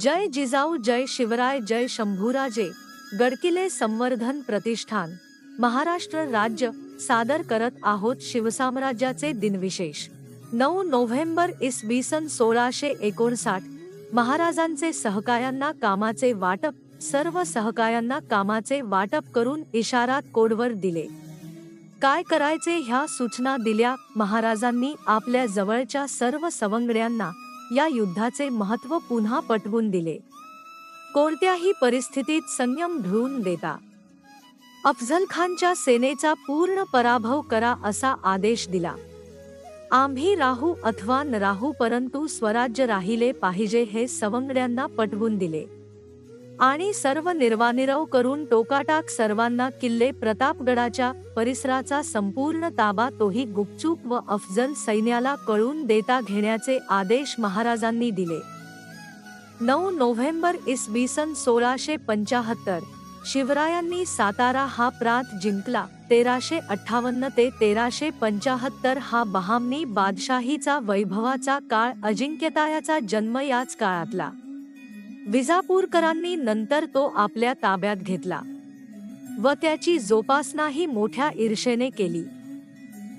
जय जिजाऊ जय शिवराय जय शंभूराजे. गडकिले संवर्धन प्रतिष्ठान. महाराष्ट्र राज्य सादर करत आहोत शिवसाम्राज्याचे दिनविशेष. नऊ नोव्हेंबर इसवी सन सोळाशे एकोणसाठ. महाराजांचे सहकायांना कामाचे वाटप सर्व सहकायांना कामाचे वाटप करून इशारात कोडवर दिले. काय करायचे ह्या सूचना दिल्या महाराजांनी आपल्या जवळच्या सर्व सवंगड्यांना. या युद्धाचे महत्त्व पुन्हा पटवून दिले. कोणत्याही परिस्थितीत संयम ढळून देता. अफझल खानच्या सेनेचा पूर्ण पराभव करा असा आदेश दिला. आम्ही राहू अथवा न राहू परंतु स्वराज्य राहिले पाहिजे हे सवंगड्यांना पटवून दिले. आणि सर्व निर्वानिरव करून टोकाटाक सर्वांना किल्ले प्रतापगडाच्या परिसराचा संपूर्ण ताबा तोही गुपचूप व अफजल सैन्याला कळून देता घेण्याचे आदेश महाराजांनी दिले. नऊ नोव्हेंबर इसवी सन सोळाशे पंचाहत्तर शिवरायांनी सातारा हा प्रांत जिंकला. तेराशे अठ्ठावन्न ते तेराशे पंचाहत्तर हा बहामनी बादशाहीचा वैभवाचा काळ अजिंक्यतायाचा जन्म याच काळातला. विजापूरकरांनी नंतर तो आपल्या ताब्यात घेतला व त्याची जोपासनाही मोठ्या ईर्षेने केली.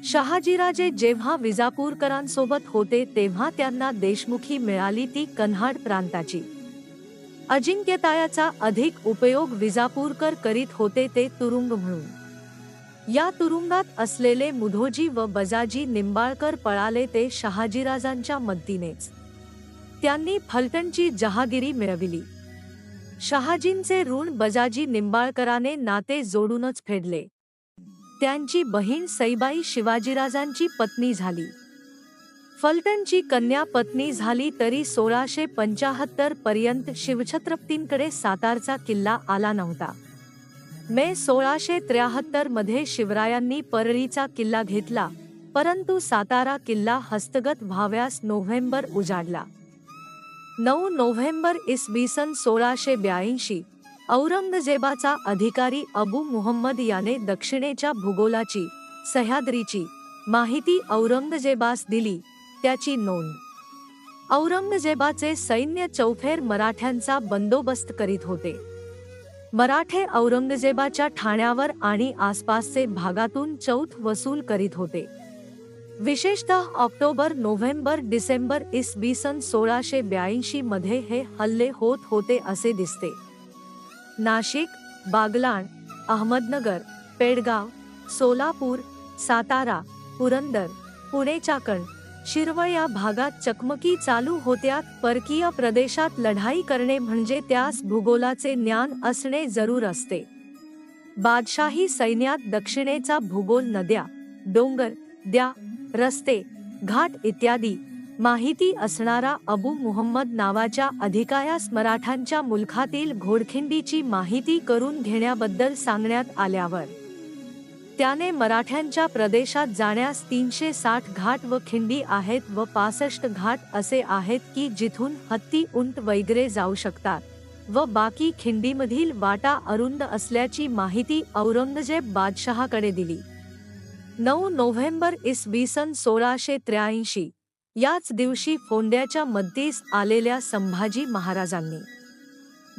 शहाजीराजे जेव्हा विजापूरकरांसोबत होते तेव्हा त्यांना देशमुखी मिळाली ती कन्हाड प्रांताची. अजिंक्यतायाचा अधिक उपयोग विजापूरकर करीत होते ते तुरुंग म्हणून. या तुरुंगात असलेले मुधोजी व बजाजी निंबाळकर पळाले ते शहाजीराजांच्या मदतीनेच. त्यांनी फलटणची जहागिरी मिळविली. शहाजींचे ऋण बजाजी निंबाळकराने नाते जोडूनच फेडले. त्यांची बहीण सईबाई शिवाजीराजांची पत्नी झाली. फलटणची कन्या पत्नी झाली तरी सोळाशे पंचाहत्तर पर्यंत शिवछत्रपतींकडे सातारचा किल्ला आला नव्हता. मे सोळाशे त्र्याहत्तरमध्ये शिवरायांनी परळीचा किल्ला घेतला परंतु सातारा किल्ला हस्तगत व्हाव्यास नोव्हेंबर उजाडला. नऊ नोव्हेंबर इसवी सन सोळाशे ब्याऐंशी औरंगजेबाचा अधिकारी अबू मुहम्मद याने दक्षिणेच्या भूगोलाची सह्याद्रीची माहिती औरंगजेबास दिली त्याची नोंद. औरंगजेबाचे सैन्य चौफेर मराठ्यांचा बंदोबस्त करीत होते. मराठे औरंगजेबाच्या ठाण्यावर आणि आसपासचे भागातून चौथ वसूल करीत होते. विशेषतः ऑक्टोबर नोव्हेंबर डिसेंबर इसवी सन सोळाशे ब्याऐंशी मध्ये हे हल्ले होत होते असे दिसते. नाशिक बागलाण अहमदनगर पेडगाव सोलापूर सातारा पुरंदर पुणे चाकण शिरवळ या भागात चकमकी चालू होत्या परकीय प्रदेशात लढाई करणे म्हणजे त्यास भूगोलाचे ज्ञान असणे जरूर असते. बादशाही सैन्यात दक्षिणेचा भूगोल नद्या डोंगर द्या रस्ते घाट इत्यादी माहिती असणारा अबू मुहम्मद नावाच्या अधिकायास मराठांच्या मुलखातील घोडखिंडीची माहिती करून घेण्याबद्दल सांगण्यात आल्यावर त्याने मराठ्यांच्या प्रदेशात जाण्यास तीनशे साठ घाट व खिंडी आहेत व पासष्ट घाट असे आहेत की जिथून हत्ती उंट वगैरे जाऊ शकतात व बाकी खिंडीमधील वाटा अरुंद असल्याची माहिती औरंगजेब बादशहाकडे दिली. नऊ नोव्हेंबर इसवी सन सोळाशे त्र्याऐंशी. याच दिवशी फोंड्याच्या मध्येस आलेल्या संभाजी महाराजांनी.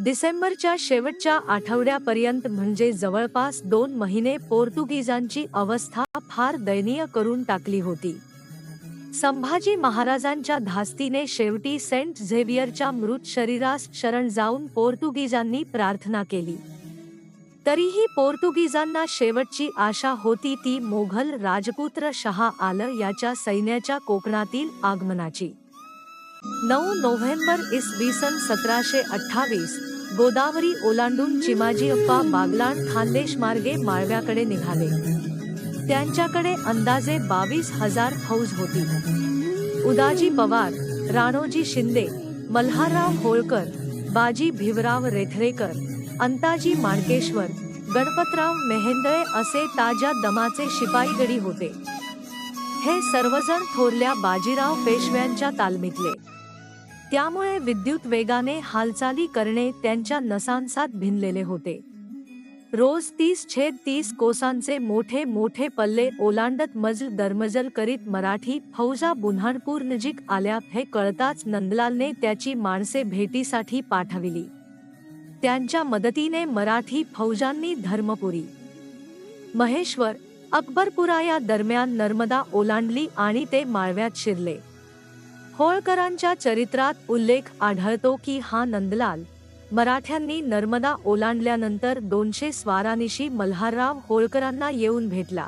डिसेंबरच्या शेवटच्या आठवड्यापर्यंत म्हणजे जवळपास दोन महिने पोर्तुगीजांची अवस्था फार दयनीय करून टाकली होती. संभाजी महाराजांच्या धास्तीने शेवटी सेंट झेवियरच्या मृत शरीरास शरण जाऊन पोर्तुगीजांनी प्रार्थना केली. तरीही पोर्तुगीजांना शेवटची आशा होती ती मोघल राजपुत्र शहा आलं याच्या सैन्याच्या कोकणातील आगमनाची. नऊ नोव्हेंबर इसवी सन सतराशे अठ्ठावीस गोदावरी ओलांडून चिमाजी अप्पा बागलाण खानदेश मार्गे माळव्याकडे निघाले. त्यांच्याकडे अंदाजे बावीस हजार फौज होती. उदाजी पवार राणोजी शिंदे मल्हारराव होळकर बाजी भिवराव रेथरेकर अंताजी माणकेश्वर गणपतराव मेहेंदळे असे ताज्या दमाचे शिपाईगडी होते. हे सर्वजण थोरल्या बाजीराव पेशव्यांच्या तालमीतले. त्यामुळे विद्युत वेगाने हालचाली करणे त्यांच्या नसांसात भिनलेले होते. रोज तीस छेद तीस कोसांचे मोठे मोठे पल्ले ओलांडत मजल दरमजल करीत मराठी फौजा बुन्हाणपूर नजीक आल्या हे कळताच नंदलालने त्याची माणसे भेटीसाठी पाठविली. त्यांच्या मदतीने मराठी फौजांनी धर्मपुरी महेश्वर अकबरपुरा या दरम्यान नर्मदा ओलांडली आणि ते माळव्यात शिरले. होळकरांच्या चरित्रात उल्लेख आढळतो की हा नंदलाल मराठ्यांनी नर्मदा ओलांडल्यानंतर दोनशे स्वारानिशी मल्हारराव होळकरांना येऊन भेटला.